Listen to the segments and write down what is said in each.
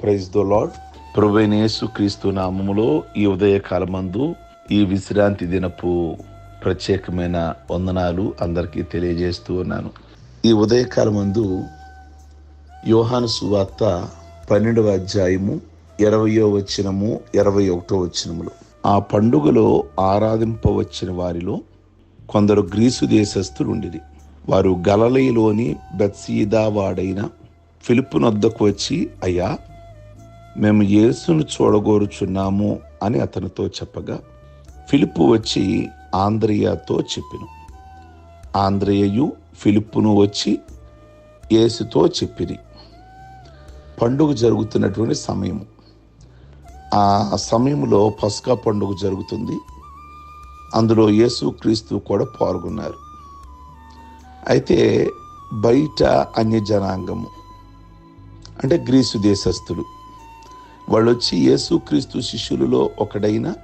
Praise the lord ప్రభువైన క్రీస్తు నామములో ఈ ఉదయకాలమందు ఈ విశ్రాంతి దినపు ప్రత్యేకమైన వందనాలు అందరికీ తెలియజేస్తూ ఉన్నాను. ఈ ఉదయకాలమందు యోహాను సువార్త పన్నెండవ అధ్యాయము ఇరవయో వచనము ఇరవై ఒకటో వచనములు. ఆ పండుగలో ఆరాధింపవచ్చిన వారిలో కొందరు గ్రీసు దేశస్థులు ఉండిరి వారు గలలయలోని బెత్సీదావాడైన ఫిలిప్పు నొద్దకు వచ్చి అయ్యా మేము యేసును చూడగోరుచున్నాము అని అతనితో చెప్పగా ఫిలిప్పు వచ్చి ఆంద్రియాతో చెప్పిను. ఆంద్రియయు ఫిలిప్పును వచ్చి యేసుతో చెప్పిరి. పండుగ జరుగుతున్నటువంటి సమయం ఆ సమయంలో పస్కా పండుగ జరుగుతుంది. అందులో యేసు క్రీస్తు కూడా పాల్గొన్నారు. అయితే బయట అన్య జనాంగము అంటే గ్రీసు దేశస్థులు వాళ్ళు వచ్చి యేసుక్రీస్తు శిష్యులలో ఒకడైన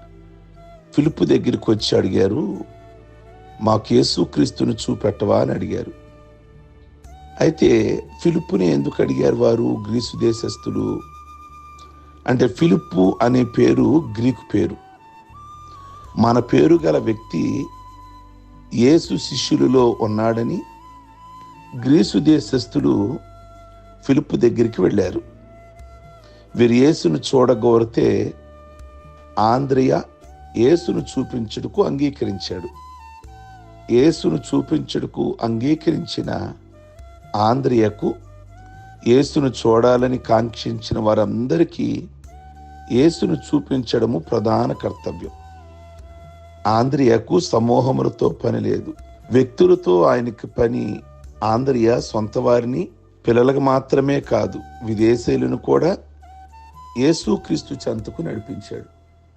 పిలుపు దగ్గరికి వచ్చి అడిగారు మాకు యేసుక్రీస్తుని చూపెట్టవా? అని అడిగారు. అయితే ఫిలిప్పుని ఎందుకు అడిగారు వారు? గ్రీసు దేశస్థులు. అంటే ఫిలిప్పు అనే పేరు గ్రీకు పేరు. మన పేరు గల వ్యక్తి యేసు శిష్యులలో ఉన్నాడని గ్రీసు దేశస్థులు ఫిలిప్పు దగ్గరికి వెళ్ళారు. వీరు యేసును చూడగోరితే ఆంధ్రియ యేసును చూపించుటకు అంగీకరించాడు. యేసును చూపించుటకు అంగీకరించిన ఆంధ్రియకు యేసును చూడాలని కాంక్షించిన వారందరికీ యేసును చూపించడము ప్రధాన కర్తవ్యం. ఆంధ్రియకు సమూహములతో పని లేదు. వ్యక్తులతో ఆయనకి పని ఆంధ్రియ సొంత వారిని పిల్లలకు మాత్రమే కాదు విదేశీయులను కూడా యేసుక్రీస్తు చెంతకు నడిపించాడు.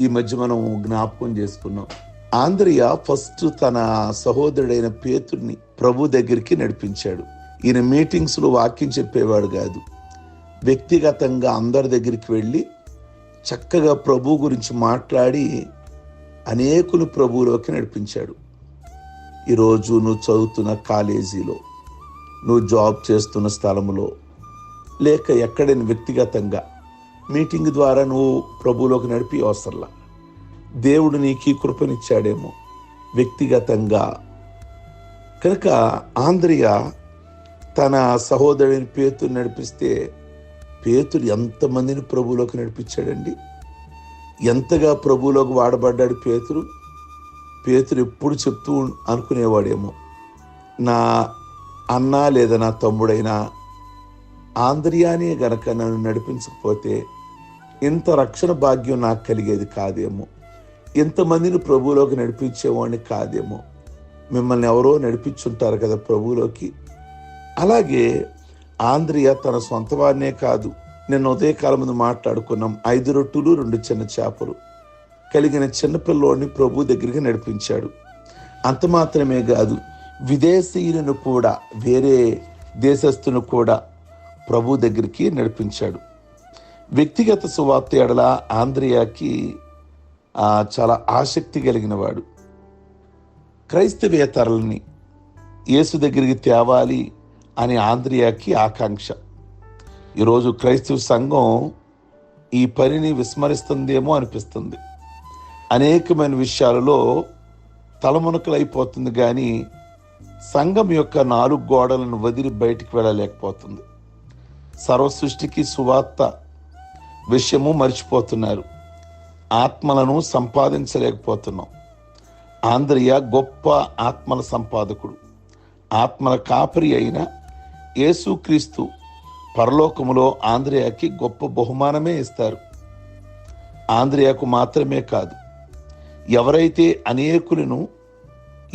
ఈ మధ్య మనం జ్ఞాపకం చేసుకున్నాం. ఆంధ్రియ ఫస్ట్ తన సహోదరుడైన పేతుడిని ప్రభు దగ్గరికి నడిపించాడు. ఈయన మీటింగ్స్లో వాక్యం చెప్పేవాడు కాదు. వ్యక్తిగతంగా అందరి దగ్గరికి వెళ్ళి చక్కగా ప్రభు గురించి మాట్లాడి అనేకులు ప్రభువులోకి నడిపించాడు. ఈరోజు నువ్వు చదువుతున్న కాలేజీలో నువ్వు జాబ్ చేస్తున్న స్థలంలో లేక ఎక్కడైనా వ్యక్తిగతంగా మీటింగ్ ద్వారా నువ్వు ప్రభువులోకి నడిపి అవసరంలా. దేవుడు నీకు కృపనిచ్చాడేమో వ్యక్తిగతంగా. కనుక ఆంధ్రియ తన సహోదరుని పేతురు నడిపిస్తే పేతురు ఎంతమందిని ప్రభువులోకి నడిపించాడండి? ఎంతగా ప్రభువులోకి వాడబడ్డాడు పేతురు పేతురు ఎప్పుడు చెప్తూ అనుకునేవాడేమో. నా అన్న లేదా నా తమ్ముడైనా ఆంధ్రియానే గనక నన్ను నడిపించకపోతే ఇంత రక్షణ భాగ్యం నాకు కలిగేది కాదేమో. ఇంతమందిని ప్రభువులోకి నడిపించేవాడిని కాదేమో. మిమ్మల్ని ఎవరో నడిపించుంటారు కదా ప్రభువులోకి. అలాగే ఆంధ్రియ తన సొంత వారినే కాదు. నిన్న ఉదయకాలం ముందు మాట్లాడుకున్నాం. ఐదు రొట్టులు రెండు చిన్న చేపలు. కలిగిన చిన్నపిల్లోడిని ప్రభు దగ్గరికి నడిపించాడు. అంత మాత్రమే కాదు విదేశీయులను కూడా వేరే దేశస్తును కూడా ప్రభు దగ్గరికి నడిపించాడు. వ్యక్తిగత సువార్త ఎడల ఆంధ్రియాకి చాలా ఆసక్తి కలిగిన వాడు క్రైస్తవేతరులని యేసు దగ్గరికి తేవాలి అని ఆంధ్రియాకి ఆకాంక్ష. ఈరోజు క్రైస్తవ సంఘం ఈ పనిని విస్మరిస్తుందేమో అనిపిస్తుంది. అనేకమైన విషయాలలో తలమునకలైపోతుంది కానీ సంఘం యొక్క నాలుగు గోడలను వదిలి బయటికి వెళ్ళలేకపోతుంది. సర్వ సృష్టికి సువార్త విషయము మర్చిపోతున్నారు. ఆత్మలను సంపాదించలేకపోతున్నాం. ఆంధ్రియ గొప్ప ఆత్మల సంపాదకుడు. ఆత్మల కాపరి అయిన యేసుక్రీస్తు పరలోకములో ఆంధ్రియాకి గొప్ప బహుమానమే ఇస్తారు. ఆంధ్రియాకు మాత్రమే కాదు ఎవరైతే అనేకులను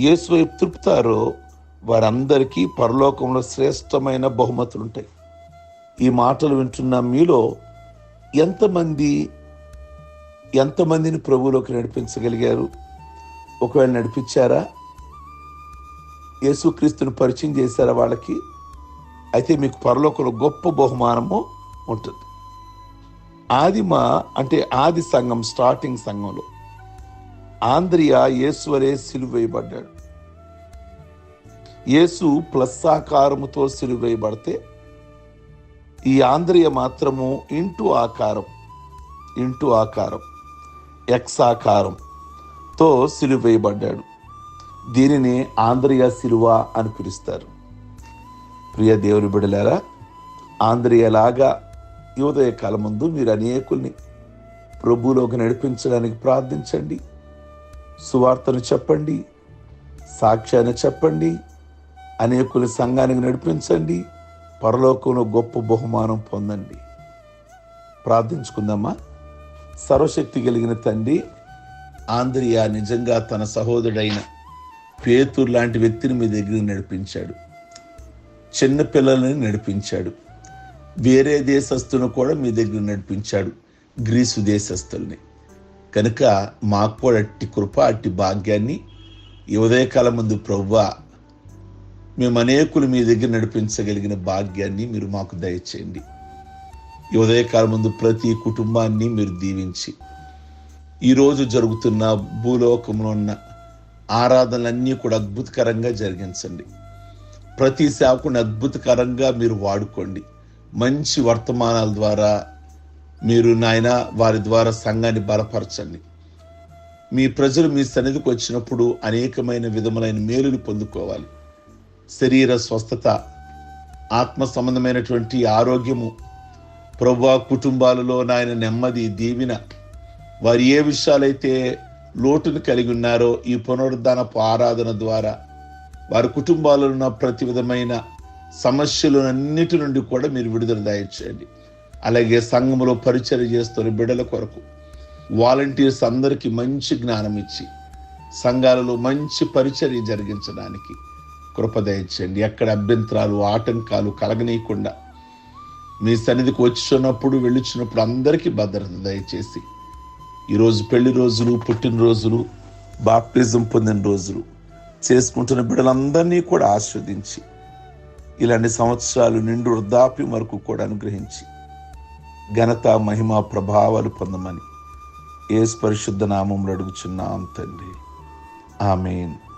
యేసు వైపు వారందరికీ పరలోకంలో శ్రేష్టమైన బహుమతులు ఉంటాయి ఈ మాటలు వింటున్న మీలో ఎంతమంది ఎంతమందిని ప్రభువులోకి నడిపించగలిగారు? ఒకవేళ నడిపించారా? యేసుక్రీస్తుని పరిచయం చేశారా వాళ్ళకి? అయితే మీకు పరలోకంలో గొప్ప బహుమానము ఉంటుంది. ఆదిమ అంటే ఆది సంఘం స్టార్టింగ్ సంఘంలో ఆంధ్రియా యేసువరే వలె వేయబడ్డాడు యేసు ప్లస్ ఆకారముతో సిలువ వేయబడితే ఈ ఆంధ్రియ మాత్రము ఇంటూ ఆకారం ఇంటూ ఆకారం ఎక్స్ ఆకారంతో సిలువేయబడ్డాడు దీనిని ఆంధ్రియ సిలువ అని పిలుస్తారు. ప్రియ దేవుని బిడలారా ఆంధ్రియలాగా యువదయ కాలం ముందు మీరు అనేకుల్ని ప్రభువులోకి నడిపించడానికి ప్రార్థించండి. సువార్తను చెప్పండి సాక్ష్యాన్ని చెప్పండి అనేకుల సంఘానికి నడిపించండి. పరలోకంలో గొప్ప బహుమానం పొందండి. ప్రార్థించుకుందామా? సర్వశక్తి కలిగిన తండ్రి ఆంధ్రియ నిజంగా తన సహోదరుడైన పేతురు లాంటి వ్యక్తిని మీ దగ్గర నడిపించాడు. చిన్న పిల్లల్ని నడిపించాడు. వేరే దేశస్తును కూడా మీ దగ్గర నడిపించాడు. గ్రీసు దేశస్తుల్ని. కనుక మాకు కూడా అట్టి కృప అట్టి భాగ్యాన్ని ఈ ఉదయకాలం ముందు ప్రవ్వా మేము అనేకులు మీ దగ్గర నడిపించగలిగిన భాగ్యాన్ని మీరు మాకు దయచేయండి. ఈ ఉదయకాలం ముందు ప్రతి కుటుంబాన్ని మీరు దీవించి ఈరోజు జరుగుతున్న భూలోకంలో ఉన్న ఆరాధనలన్నీ కూడా అద్భుతకరంగా జరిగించండి. ప్రతి సేవకుని అద్భుతకరంగా మీరు వాడుకోండి. మంచి వర్తమానాల ద్వారా మీరు నాయన వారి ద్వారా సంఘాన్ని బలపరచండి. మీ ప్రజలు మీ సన్నిధికి వచ్చినప్పుడు అనేకమైన విధములైన మేలులు పొందుకోవాలి. శరీర స్వస్థత ఆత్మ సంబంధమైనటువంటి ఆరోగ్యము ప్రభా కుటుంబాలలో నాయన నెమ్మది దీవిన. వారు ఏ విషయాలైతే లోటును కలిగి ఉన్నారో ఈ పునరుద్ధానపు ఆరాధన ద్వారా వారి కుటుంబాలలో ఉన్న ప్రతి విధమైన సమస్యలన్నిటి నుండి కూడా మీరు విడుదల దయచేయండి అలాగే సంఘములో పరిచయం చేస్తున్న బిడ్డల కొరకు వాలంటీర్స్ అందరికీ మంచి జ్ఞానం ఇచ్చి సంఘాలలో మంచి పరిచర్య జరిగించడానికి కృపదయించండి ఎక్కడ అభ్యంతరాలు ఆటంకాలు కలగనీయకుండా మీ సన్నిధికి వచ్చినప్పుడు వెళ్ళిచ్చినప్పుడు అందరికీ భద్రత దయచేసి ఈరోజు పెళ్ళి రోజులు పుట్టినరోజులు బాప్టిజం పొందిన రోజులు చేసుకుంటున్న బిడ్డలందరినీ కూడా ఆస్వాదించి ఇలాంటి సంవత్సరాలు నిండు వృద్ధాప్యం వరకు కూడా అనుగ్రహించి ఘనత మహిమ ప్రభావాలు పొందమని ఏసు పరిశుద్ధ నామంలో అడుగుచున్నాం తండ్రి. ఆమెన్.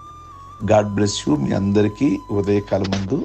గాడ్ బ్లెస్ యూ మీ అందరికీ ఉదయకాలం ముందు